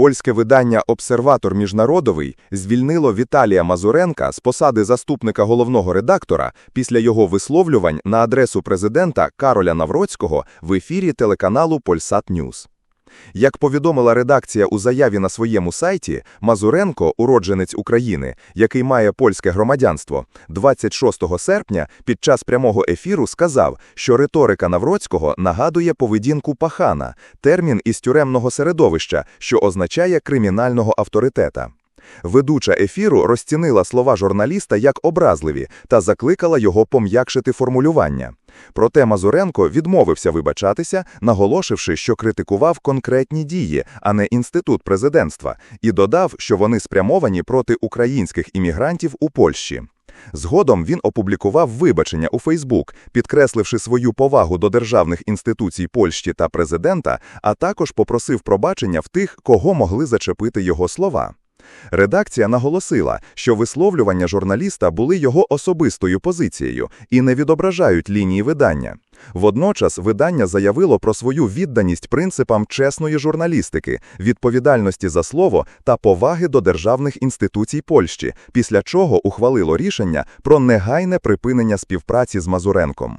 Польське видання Обсерватор Міжнародовий звільнило Віталія Мазуренка з посади заступника головного редактора після його висловлювань на адресу президента Кароля Навроцького в ефірі телеканалу Польсат Ньюс. Як повідомила редакція у заяві на своєму сайті, Мазуренко, уродженець України, який має польське громадянство, 26 серпня під час прямого ефіру сказав, що риторика Навроцького нагадує поведінку пахана, термін із тюремного середовища, що означає кримінального авторитета. Ведуча ефіру розцінила слова журналіста як образливі та закликала його пом'якшити формулювання. Проте Мазуренко відмовився вибачатися, наголошивши, що критикував конкретні дії, а не інститут президентства, і додав, що вони спрямовані проти українських іммігрантів у Польщі. Згодом він опублікував вибачення у Фейсбук, підкресливши свою повагу до державних інституцій Польщі та президента, а також попросив пробачення в тих, кого могли зачепити його слова. Редакція наголосила, що висловлювання журналіста були його особистою позицією і не відображають лінії видання. Водночас видання заявило про свою відданість принципам чесної журналістики, відповідальності за слово та поваги до державних інституцій Польщі, після чого ухвалило рішення про негайне припинення співпраці з Мазуренком.